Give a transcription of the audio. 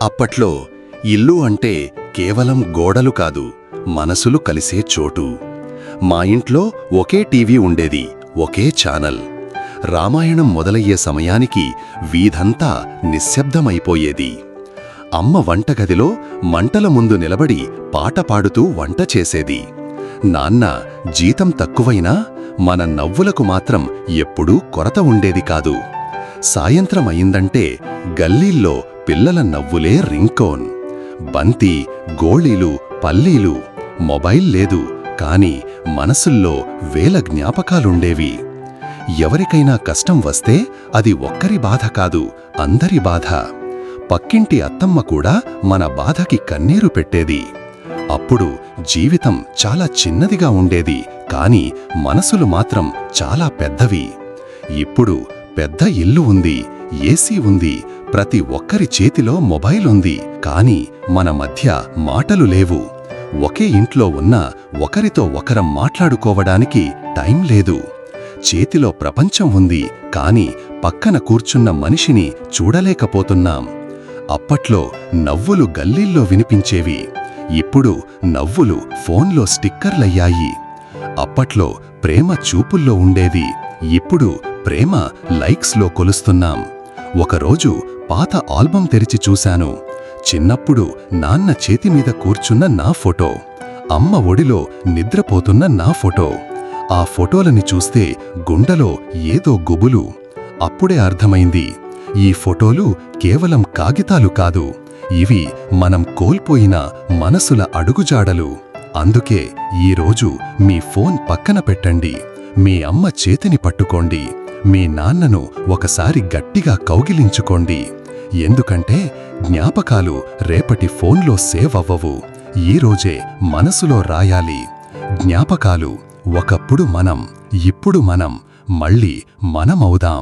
అప్పట్లో ఇల్లు అంటే కేవలం గోడలు కాదు మనసులు కలిసే చోటు. మా ఇంట్లో ఒకే టీవీ ఉండేది ఒకే ఛానల్. రామాయణం మొదలయ్యే సమయానికి వీధంతా నిశ్శబ్దమైపోయేది. అమ్మ వంటగదిలో మంటల ముందు నిలబడి పాట పాడుతూ వంట చేసేది. నాన్న జీతం తక్కువైనా మన నవ్వులకు మాత్రం ఎప్పుడూ కొరత ఉండేది కాదు. సాయంత్రం అయిందంటే గల్లీల్లో పిల్లల నవ్వులే రింగ్కోన్ బంతి గోళీలు పల్లీలు. మొబైల్ లేదు కాని మనసుల్లో వేల జ్ఞాపకాలుండేవి. ఎవరికైనా కష్టం వస్తే అది ఒక్కరి బాధ కాదు అందరి బాధ. పక్కింటి అత్తమ్మ కూడా మన బాధకి కన్నీరు పెట్టేది. అప్పుడు జీవితం చాలా చిన్నదిగా ఉండేది కాని మనసులు మాత్రం చాలా పెద్దవి. ఇప్పుడు పెద్ద ఇల్లు ఉంది ఏసీ ఉంది ప్రతి ఒక్కరి చేతిలో మొబైల్ ఉంది కాని మన మధ్య మాటలు లేవు. ఒకే ఇంట్లో ఉన్న ఒకరితో ఒకరం మాట్లాడుకోవడానికి టైం లేదు. చేతిలో ప్రపంచం ఉంది కాని పక్కన కూర్చున్న మనిషిని చూడలేకపోతున్నాం. అప్పట్లో నవ్వులు గల్లీల్లో వినిపించేవి. ఇప్పుడు నవ్వులు ఫోన్లో స్టిక్కర్లయ్యాయి. అప్పట్లో ప్రేమ చూపుల్లో ఉండేది. ఇప్పుడు ప్రేమ లైక్స్లో కొలుస్తున్నాం. ఒకరోజు పాత ఆల్బం తెరిచి చూశాను. చిన్నప్పుడు నాన్న చేతిమీద కూర్చున్న నా ఫోటో. అమ్మ ఒడిలో నిద్రపోతున్న నా ఫోటో. ఆ ఫోటోలని చూస్తే గుండెలో ఏదో గుబులు. అప్పుడే అర్థమైంది. ఈ ఫోటోలు కేవలం కాగితాలు కాదు. ఇవి మనం కోల్పోయిన మనసుల అడుగుజాడలు. అందుకే ఈరోజు మీ ఫోన్ పక్కన పెట్టండి. మీ అమ్మ చేతిని పట్టుకోండి. మీ నాన్నను ఒకసారి గట్టిగా కౌగిలించుకోండి. ఎందుకంటే జ్ఞాపకాలు రేపటి ఫోన్లో సేవ్ అవ్వవు ఈరోజే మనసులో రాయాలి. జ్ఞాపకాలు ఒకప్పుడు మనం ఇప్పుడు మనం మళ్ళీ మనమవుదాం.